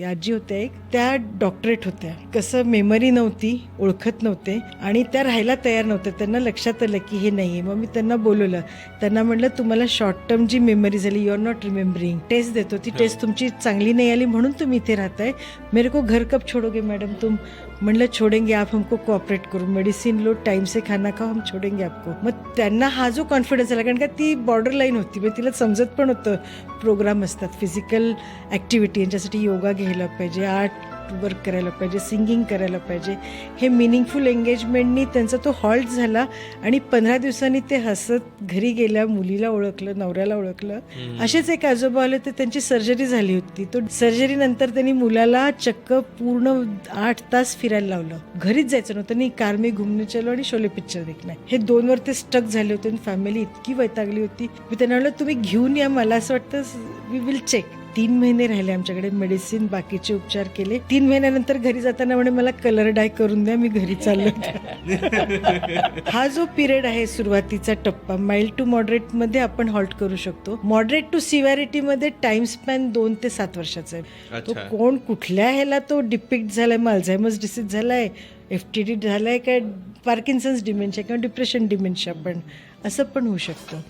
आजी होत्या एक त्या डॉक्टरेट होत्या. कसं मेमरी नव्हती ओळखत नव्हते आणि त्या राहायला तयार नव्हत्या. त्यांना लक्षात आलं की हे नाही आहे. मग मी त्यांना बोलवलं. त्यांना म्हटलं तुम्हाला शॉर्ट टर्म जी मेमरी झाली you are not remembering test देतो. ती टेस्ट तुमची चांगली नाही आली म्हणून तुम्ही इथे राहताय. मेरे को घर कब छोडोगे मॅडम तुम? म्हणलं छोडेंगे. आप हमको कोऑपरेट करू. मेडिसिन लो टाइम से खाना खाओ हम छोडेंगे आपको. मग त्यांना हा जो कॉन्फिडन्स आला कारण का ती बॉर्डर लाईन होती. मग तिला समजत पण होतं. प्रोग्राम असतात फिजिकल ॲक्टिव्हिटी यांच्यासाठी योगा घ्यायला पाहिजे. आर्ट वर्क करायला पाहिजे सिंगिंग करायला पाहिजे. हे मिनिंगफुल एंगेजमेंटनी त्यांचा तो हॉल्ट झाला आणि पंधरा दिवसांनी ते हसत घरी गेल्या मुलीला ओळखलं नवऱ्याला ओळखलं. असेच एक आजोबा आले तर त्यांची सर्जरी झाली होती. तो सर्जरी नंतर त्यांनी मुलाला चक्क पूर्ण आठ तास फिरायला लावलं. घरीच जायचं नव्हतं नाही कार मी घुमने चलो आणि शोले पिक्चर देखणार हे दोन वर ते स्टक झाले होते आणि फॅमिली इतकी वैतागली होती. मी त्यांना म्हणलं तुम्ही घेऊन या मला असं वाटतं वी विल चेक तीन महिने राहिले आमच्याकडे मेडिसिन बाकीचे उपचार केले. तीन महिन्यानंतर घरी जाताना म्हणे मला कलर डाय करून द्या मी घरी चाललो हा जो पिरियड आहे सुरुवातीचा टप्पा माइल्ड टू मॉडरेटमध्ये आपण हॉल्ट करू शकतो. मॉडरेट टू सिव्हॅरिटी मध्ये टाइम स्पॅन दोन ते सात वर्षाचा आहे. तो. कोण कुठल्या ह्याला तो डिपिक्ट झालाय मग अल्झायमर्स डिसीज झालाय एफ टी डी झालाय काय पार्किन्सन्स डिमेन्शिया किंवा डिप्रेशन डिमेन्शिया पण असं पण होऊ शकतं.